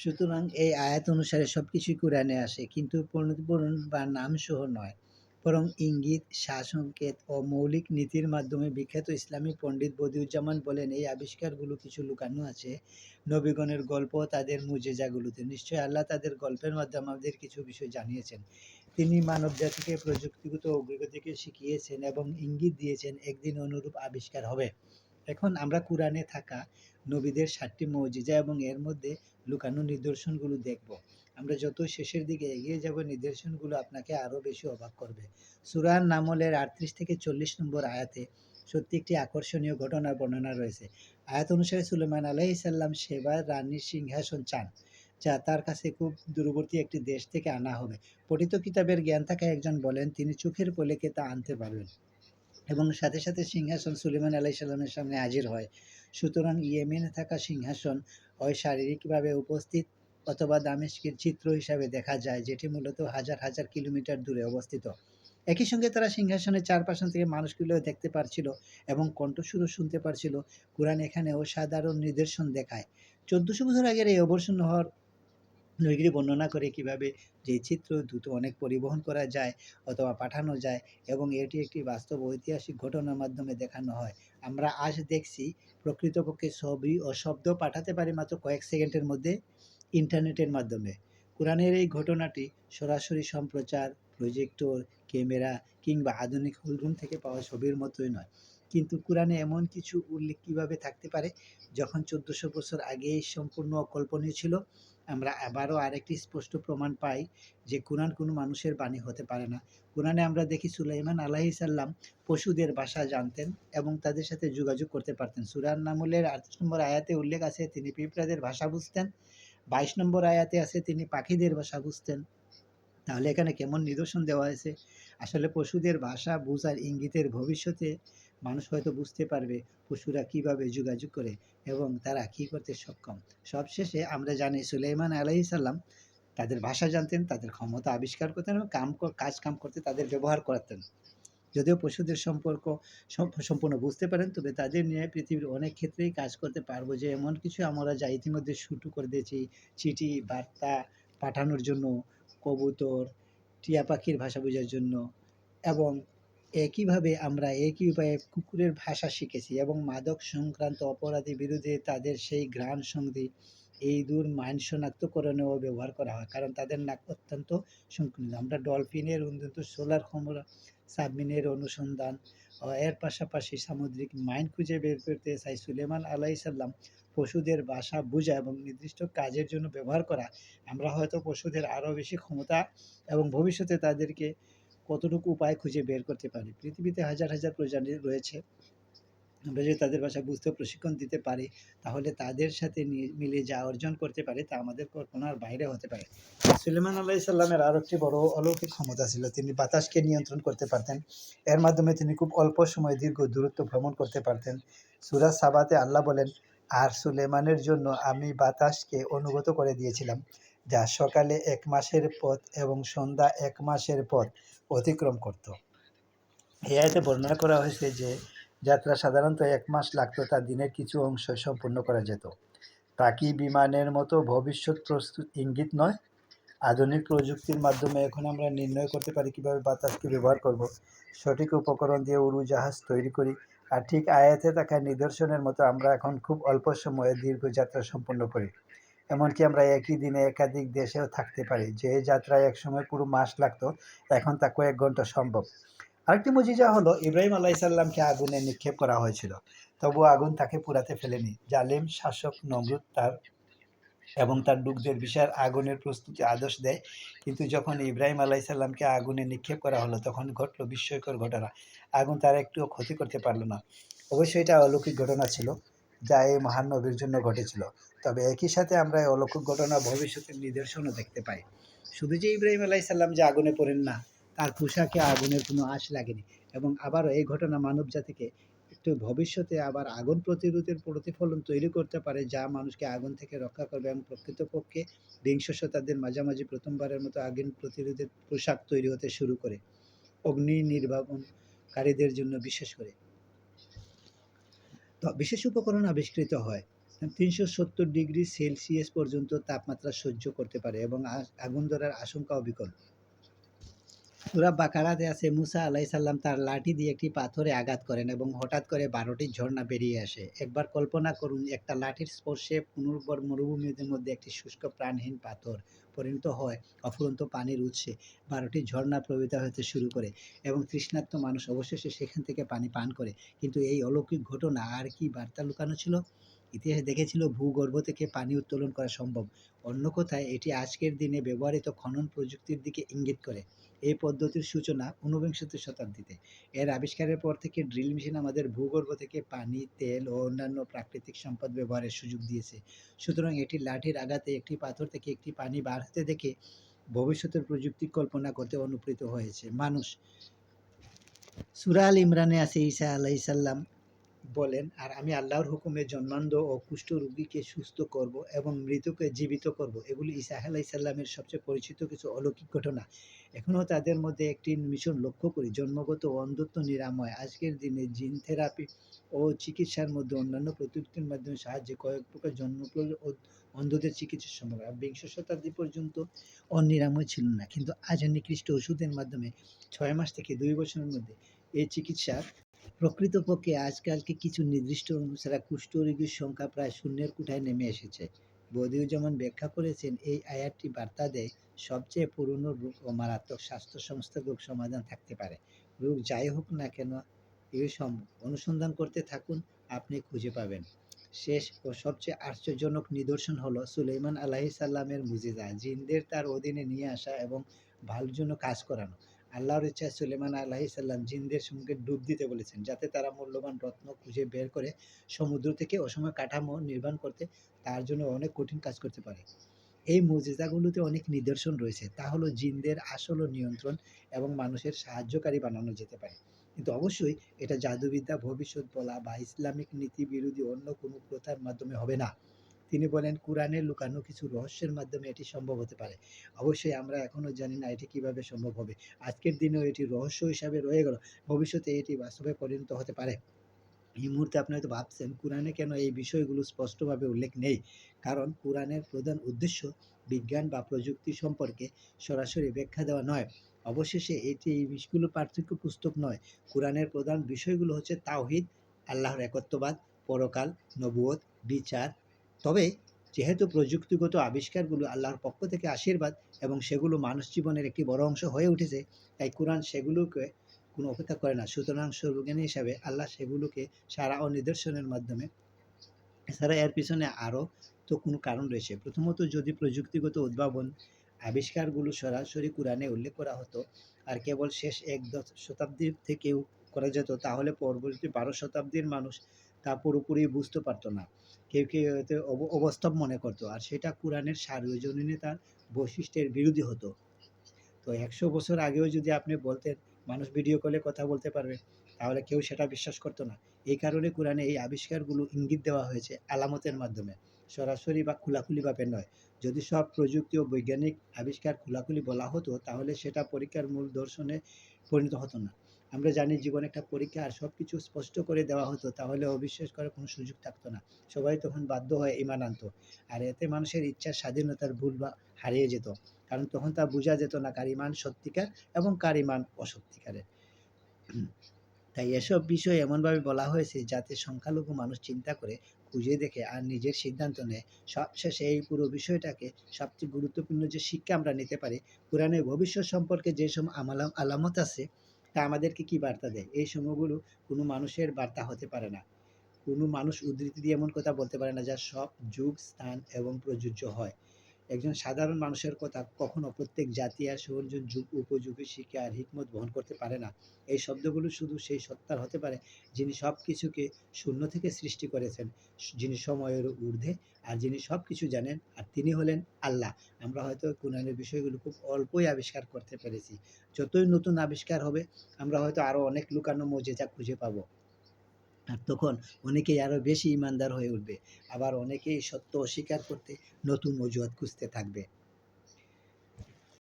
সুতরাং এই আয়াত অনুসারে সব কিছুই কোরআনে আসে, কিন্তু পূরণ বা নামসহ নয়। বরং ইঙ্গিত শাসংকেত ও মৌলিক নীতির মাধ্যমে বিখ্যাত ইসলামী পণ্ডিত বদিউজ্জামান বলেন, এই আবিষ্কারগুলো কিছু লুকানো আছে নবীগণের গল্প তাদের মুজেজাগুলোতে। নিশ্চয়ই আল্লাহ তাদের গল্পের মাধ্যমে আমাদের কিছু বিষয় জানিয়েছেন। তিনি মানব জাতিকে প্রযুক্তিগত অগ্রগতিকে শিখিয়েছেন এবং ইঙ্গিত দিয়েছেন, একদিন অনুরূপ আবিষ্কার হবে। এখন আমরা কোরআনে থাকা নবীদের সাতটি মৌজিজা এবং এর মধ্যে লুকানো নিদর্শনগুলো দেখব। আমরা যত শেষের দিকে এগিয়ে যাব, নিদর্শনগুলো আপনাকে আরও বেশি অবাক করবে। সুরান নামলের আটত্রিশ থেকে চল্লিশ নম্বর আয়াতে সত্যি একটি আকর্ষণীয় ঘটনার বর্ণনা রয়েছে। আয়াত অনুসারে সুলেমান আলাহি সাল্লাম সেবার রানীর সিংহাসন চান, যা তার কাছে খুব দূরবর্তী একটি দেশ থেকে আনা হবে। পঠিত কিতাবের জ্ঞান থাকা একজন বলেন, তিনি চোখের পলেকে তা আনতে পারবেন। এবং সাথে সাথে সিংহাসন সুলেমান আলাই সাল্লামের সামনে হাজির হয়। সুতরাং ইয়েমেনে থাকা সিংহাসন হয় শারীরিকভাবে উপস্থিত অথবা দামেস্কের চিত্র হিসাবে দেখা যায়, যেটি মূলত হাজার হাজার কিলোমিটার দূরে অবস্থিত। একই সঙ্গে তারা সিংহাসনের চারপাশন থেকে মানুষগুলোও দেখতে পারছিল এবং কণ্ঠস্বরও শুনতে পারছিল। কোরআন এখানে অসাধারণ নিদর্শন দেখায়। চোদ্দশো বছর আগের এই অবসন্ন হওয়ার নৈগিরি বর্ণনা করে কীভাবে যে চিত্র দ্রুত অনেক পরিবহন করা যায় অথবা পাঠানো যায় এবং এটি একটি বাস্তব ঐতিহাসিক ঘটনার মাধ্যমে দেখানো হয়। আমরা আজ দেখছি প্রকৃতপক্ষে ছবি ও শব্দ পাঠাতে পারি মাত্র কয়েক সেকেন্ডের মধ্যে ইন্টারনেটের মাধ্যমে। কোরআনের এই ঘটনাটি সরাসরি সম্প্রচার, প্রজেক্টর, ক্যামেরা কিংবা আধুনিক হলরুম থেকে পাওয়া ছবির মতোই নয়। কিন্তু কোরআনে এমন কিছু উল্লেখ কীভাবে থাকতে পারে? যখন চোদ্দোশো বছর আগে সম্পূর্ণ অকল্পনীয় ছিল আমরা আবারও আরেকটি স্পষ্ট প্রমাণ পাই যে কোরআন কোনো মানুষের বাণী হতে পারে না। কোরআনে আমরা দেখি সুলাইমান আলাহি সাল্লাম পশুদের ভাষা জানতেন এবং তাদের সাথে যোগাযোগ করতে পারতেন। সুরান নামুলের আটত্রিশ নম্বর আয়াতে উল্লেখ আছে, তিনি পিঁপড়াদের ভাষা বুঝতেন। বাইশ নম্বর আয়াতে আছে, তিনি পাখিদের ভাষা বুঝতেন। তাহলে এখানে কেমন নিদর্শন দেওয়া হয়েছে? আসলে পশুদের ভাষা বোঝার ইঙ্গিতের ভবিষ্যতে মানুষ হয়তো বুঝতে পারবে পশুরা কীভাবে যোগাযোগ করে এবং তারা কি করতে সক্ষম। সবশেষে আমরা জানি সুলাইমান আলাহি সাল্লাম তাদের ভাষা জানতেন, তাদের ক্ষমতা আবিষ্কার করতেন এবং কাম কাজ কাম করতে তাদের ব্যবহার করাতেন। যদিও পশুদের সম্পর্ক সম্পূর্ণ বুঝতে পারেন, তবে তাদের নিয়ে পৃথিবীর অনেক ক্ষেত্রেই কাজ করতে পারব যে এমন কিছু আমরা যা ইতিমধ্যে শুরু করে দিয়েছি, চিঠি, বার্তা পাঠানোর জন্য, কবুতর, টিয়া পাখির ভাষা বোঝার জন্য এবং একইভাবে আমরা একই উপায়ে কুকুরের ভাষা শিখেছি এবং মাদক সংক্রান্ত অপরাধী বিরুদ্ধে তাদের সেই ঘ্রাণ সন্ধি এই দূর মাইন শনাক্তকরণেও ব্যবহার করা হয়। কারণ তাদের নাক অত্যন্ত সংকীর্ণ। আমরা ডলফিনের উন্নত সোলার ক্ষমতা সাবমিনের অনুসন্ধান এর পাশাপাশি সামুদ্রিক মাইন খুঁজে বের করতে চাই সুলেমান আলাই সাল্লাম পশুদের বাসা বোঝা এবং নির্দিষ্ট কাজের জন্য ব্যবহার করা। আমরা হয়তো পশুদের আরও বেশি ক্ষমতা এবং ভবিষ্যতে তাদেরকে কতটুকু উপায় খুঁজে বের করতে পারি? পৃথিবীতে হাজার হাজার প্রজাতি রয়েছে। আমরা যদি তাদের ভাষা বুঝতে প্রশিক্ষণ দিতে পারি, তাহলে তাদের সাথে মিলে যা অর্জন করতে পারি, তা আমাদের কল্পনার বাইরে হতে পারে। সুলেমান আল্লাহ সাল্লামের আরও একটি বড় অলৌকিক ক্ষমতা ছিল। তিনি বাতাসকে নিয়ন্ত্রণ করতে পারতেন। এর মাধ্যমে তিনি খুব অল্প সময় দীর্ঘ দূরত্ব ভ্রমণ করতে পারতেন। সুরাজ সাবাতে আল্লাহ বলেন, আর সুলেমানের জন্য আমি বাতাসকে অনুগত করে দিয়েছিলাম, যা সকালে এক মাসের পথ এবং সন্ধ্যা এক মাসের পথ। অতিক্রম করত। এই আয়তে বর্ণনা করা হয়েছে যে, যাত্রা সাধারণত এক মাস লাগতো তা দিনের কিছু অংশ সম্পূর্ণ করা যেত। তা কি বিমানের মতো ভবিষ্যৎ প্রস্তুত ইঙ্গিত নয়। আধুনিক প্রযুক্তির মাধ্যমে এখন আমরা নির্ণয় করতে পারি কীভাবে বাতাসকে ব্যবহার করব, সঠিক উপকরণ দিয়ে উড়োজাহাজ তৈরি করি, আর ঠিক আয়াতে থাকা নিদর্শনের মতো আমরা এখন খুব অল্প সময়ে দীর্ঘ যাত্রা সম্পন্ন করি। এমনকি আমরা একই দিনে একাধিক দেশেও থাকতে পারি। যে যাত্রায় একসময় পুরো মাস লাগতো, এখন তা কয়েক ঘণ্টা সম্ভব। আরেকটি মজিজা হলো, ইব্রাহিম আলাইসাল্লামকে আগুনে নিক্ষেপ করা হয়েছিল। তবু আগুন তাকে পুরাতে ফেলেনি। জালিম, শাসক, নমরুদ তার এবং তার লোকদের বিশাল আগুনের প্রস্তুতি আদেশ দেয়। কিন্তু যখন ইব্রাহিম আলাইসাল্লামকে আগুনে নিক্ষেপ করা হলো, তখন ঘটলো বিস্ময়কর ঘটনা। আগুন তার একটুও ক্ষতি করতে পারল না। অবশ্যই এটা অলৌকিক ঘটনা ছিল, যা এই মহান জন্য ঘটেছিল। তবে একই সাথে আমরা অলৌকিক ঘটনা ভবিষ্যতের নিদর্শনও দেখতে পাই। শুধু যে ইব্রাহিম আলাইসাল্লাম যে আগুনে পড়েন না, তার পোশাকে আগুনের কোনো আশ লাগেনি এবং আবারও এই ঘটনা মানব জাতিকে একটু ভবিষ্যতে আবার আগুন প্রতিরোধের প্রতিফলন তৈরি করতে পারে, যা মানুষকে আগুন থেকে রক্ষা করবে এবং প্রকৃতপক্ষে বিংশ শতাব্দীর মাঝামাঝি প্রথমবারের মতো আগুন প্রতিরোধের পোশাক তৈরি হতে শুরু করে, অগ্নি নির্বাপনকারীদের জন্য বিশেষ করে। বিশেষ উপকরণ আবিষ্কৃত হয় তিনশো সত্তর ডিগ্রি সেলসিয়াস পর্যন্ত তাপমাত্রা সহ্য করতে পারে এবং আগুন ধরার আশঙ্কাও বিকল। সুরা বাকারাতে আছে, মুসা আলাই সাল্লাম তার লাঠি দিয়ে একটি পাথরে আঘাত করেন এবং হঠাৎ করে বারোটি ঝর্ণা বেরিয়ে আসে। একবার কল্পনা করুন, একটা লাঠির স্পর্শে পুনর্বর মরুভূমির মধ্যে একটি শুষ্ক প্রাণহীন পাথর পরিণত হয় অফুরন্ত পানির উৎসে। বারোটি ঝর্ণা প্রবাহিত হতে শুরু করে এবং তৃষ্ণার্ত মানুষ অবশেষে সেখান থেকে পানি পান করে। কিন্তু এই অলৌকিক ঘটনা আর কি বার্তা লুকানো ছিল? ইতিহাসে দেখেছিল ভূগর্ভ থেকে পানি উত্তোলন করা সম্ভব। অন্য কথায়, এটি আজকের দিনে ব্যবহৃত খনন প্রযুক্তির দিকে ইঙ্গিত করে। এই পদ্ধতির সূচনা ঊনবিংশতি শতাব্দীতে। এর আবিষ্কারের পর থেকে ড্রিল মেশিন আমাদের ভূগর্ভ থেকে পানি, তেল ও অন্যান্য প্রাকৃতিক সম্পদ ব্যবহারের সুযোগ দিয়েছে। সুতরাং এটি লাঠির আঘাতে একটি পাথর থেকে একটি পানি বার হতে দেখে ভবিষ্যতের প্রযুক্তি কল্পনা করতে অনুপ্রেরিত হয়েছে। মানুষ সুরা আল ইমরানে আছে ঈসা আলাইসাল্লাম বলেন, আর আমি আল্লাহর হুকুমে জন্মান্ধ ও কুষ্ঠ রোগীকে সুস্থ করব এবং মৃতকে জীবিত করব। এগুলি ঈসা আলাইসাল্লামের সবচেয়ে পরিচিত কিছু অলৌকিক ঘটনা। এখনও তাদের মধ্যে একটি মিশন লক্ষ্য করি, জন্মগত অন্ধত্ব নিরাময়। আজকের দিনে জিন থেরাপি ও চিকিৎসার মধ্যে অন্যান্য প্রযুক্তির মাধ্যমে সাহায্যে কয়েক প্রকার জন্ম অন্ধদের চিকিৎসা সম্ভব আর বিংশ শতাব্দী পর্যন্ত অনিরাময় ছিল না। কিন্তু আজ নিকৃষ্ট ওষুধের মাধ্যমে ছয় মাস থেকে দুই বছরের মধ্যে এই চিকিৎসা প্রকৃতপক্ষে আজকালকে কিছু নির্দিষ্ট অনুসারে কুষ্ঠরোগীর সংখ্যা প্রায় শূন্যের কুঠায় নেমে এসেছে। বদিউজ্জামান ব্যাখ্যা করেছেন, এই আয়াতটি বার্তা দেয়, সবচেয়ে পুরনো রোগ ও মারাত্মক স্বাস্থ্য সংস্থার রোগ সমাধান থাকতে পারে। রোগ যাই হোক না কেন এই সম্ভব অনুসন্ধান করতে থাকুন, আপনি খুঁজে পাবেন। শেষ ও সবচেয়ে আশ্চর্যজনক নিদর্শন হলো সুলেইমান আলাহি সাল্লামের মুজিজা, জিনদের তার অধীনে নিয়ে আসা এবং ভালোর জন্য কাজ করানো। আল্লাহর ইচ্ছায় সুলেমান সাল্লাম জিনদের সঙ্গে ডুব দিতে বলেছেন, যাতে তারা মূল্যবান রত্ন খুঁজে বের করে সমুদ্র থেকে অসময় কাঠামো নির্মাণ করতে তার জন্য অনেক কঠিন কাজ করতে পারে। এই মুজিজাগুলোতে অনেক নিদর্শন রয়েছে, তা হলো জিনদের আসল ও নিয়ন্ত্রণ এবং মানুষের সাহায্যকারী বানানো যেতে পারে। কিন্তু অবশ্যই এটা জাদুবিদ্যা ভবিষ্যৎ বলা বা ইসলামিক নীতি বিরোধী অন্য কোনো প্রথার মাধ্যমে হবে না। তিনি বলেন, কোরআনে লুকানো কিছু রহস্যের মাধ্যমে এটি সম্ভব হতে পারে। অবশ্যই আমরা এখনও জানি না এটি কীভাবে সম্ভব হবে। আজকের দিনেও এটি রহস্য হিসাবে রয়ে গেল। ভবিষ্যতে এটি বাস্তবে পরিণত হতে পারে। এই মুহূর্তে আপনি হয়তো ভাবছেন, কোরআনে কেন এই বিষয়গুলো স্পষ্টভাবে উল্লেখ নেই? কারণ কোরআনের প্রধান উদ্দেশ্য বিজ্ঞান বা প্রযুক্তি সম্পর্কে সরাসরি ব্যাখ্যা দেওয়া নয়। অবশেষে এটি এই বিষয়গুলো পার্থক্য পুস্তক নয়। কোরআনের প্রধান বিষয়গুলো হচ্ছে তাওহিদ, আল্লাহর একত্ববাদ, পরকাল নবুয়ত বিচার তবে যেহেতু প্রযুক্তিগত আবিষ্কারগুলো আল্লাহর পক্ষ থেকে আশীর্বাদ এবং সেগুলো মানুষ জীবনের একটি বড় অংশ হয়ে উঠেছে, তাই কোরআন সেগুলোকে কোনো অপেক্ষা করে না। সুতরাং সর্বজ্ঞানী হিসাবে আল্লাহ সেগুলোকে সারা ও নিদর্শনের মাধ্যমে, এছাড়া এর পিছনে আরও তো কোনো কারণ রয়েছে। প্রথমত, যদি প্রযুক্তিগত উদ্ভাবন আবিষ্কারগুলো সরাসরি কোরআনে উল্লেখ করা হতো আর কেবল শেষ এক দশ শতাব্দীর থেকেও করা যেত, তাহলে পরবর্তী বারো শতাব্দীর মানুষ তা পুরোপুরি বুঝতে পারতো না। কেউ কেউ অব- অবাস্তব মনে করতো। আর সেটা কোরআনের সার্বজনীনতার বৈশিষ্ট্যের বিরোধী হতো। তো একশো বছর আগেও যদি আপনি বলতেন, মানুষ ভিডিও কলে কথা বলতে পারবে, তাহলে কেউ সেটা বিশ্বাস করতো না। এই কারণে কোরআনে এই আবিষ্কারগুলো ইঙ্গিত দেওয়া হয়েছে আলামতের মাধ্যমে। সরাসরি বা খোলাখুলিভাবে নয়। যদি সব প্রযুক্তি ও বৈজ্ঞানিক আবিষ্কার খোলাখুলি বলা হতো, তাহলে সেটা পরীক্ষার মূল দর্শনে পরিণত হতো না। আমরা জানি জীবনে একটা পরীক্ষা আর সব কিছু স্পষ্ট করে দেওয়া হতো, তাহলে অবিশ্বাস করার কোনো সুযোগ থাকতো না। সবাই তখন বাধ্য হয়ে ইমান আনতো। আর এতে মানুষের ইচ্ছার স্বাধীনতার ভুল বা হারিয়ে যেত। কারণ তখন তা বোঝা যেত না কার ইমান সত্যিকার এবং কার ইমান অসত্যিকারের। তাই এসব বিষয় এমনভাবে বলা হয়েছে যাতে সংখ্যালঘু মানুষ চিন্তা করে, খুঁজে দেখে আর নিজের সিদ্ধান্ত নেয়। সবশেষে এই পুরো বিষয়টাকে সবচেয়ে গুরুত্বপূর্ণ যে শিক্ষা আমরা নিতে পারি, কোরআনের ভবিষ্যৎ সম্পর্কে যে সব আমালাম আলামত আছে তা আমাদেরকে কি বার্তা দেয়? এই সময়গুলো কোনো মানুষের বার্তা হতে পারে না। কোনো মানুষ উদ্ধৃতি দিয়ে এমন কথা বলতে পারে না যা সব যুগ, স্থান এবং প্রযোজ্য হয়। একজন সাধারণ মানুষের কথা কখনো প্রত্যেক জাতি আর সৌর্য যুগ উপযোগী শিক্ষা আর হিকমত বহন করতে পারে না। এই শব্দগুলো শুধু সেই সত্তার হতে পারে যিনি সব কিছুকে শূন্য থেকে সৃষ্টি করেছেন, যিনি সময়ের ঊর্ধ্বে আর যিনি সব কিছু জানেন আর তিনি হলেন আল্লাহ। আমরা হয়তো কোরআনের বিষয়গুলো খুব অল্পই আবিষ্কার করতে পেরেছি। যতই নতুন আবিষ্কার হবে, আমরা হয়তো আরও অনেক লুকানো মজেজা খুঁজে পাবো। আর তখন অনেকেই আরও বেশি ইমানদার হয়ে উঠবে। আবার অনেকেই সত্য অস্বীকার করতে নতুন অজুহাত খুঁজতে থাকবে।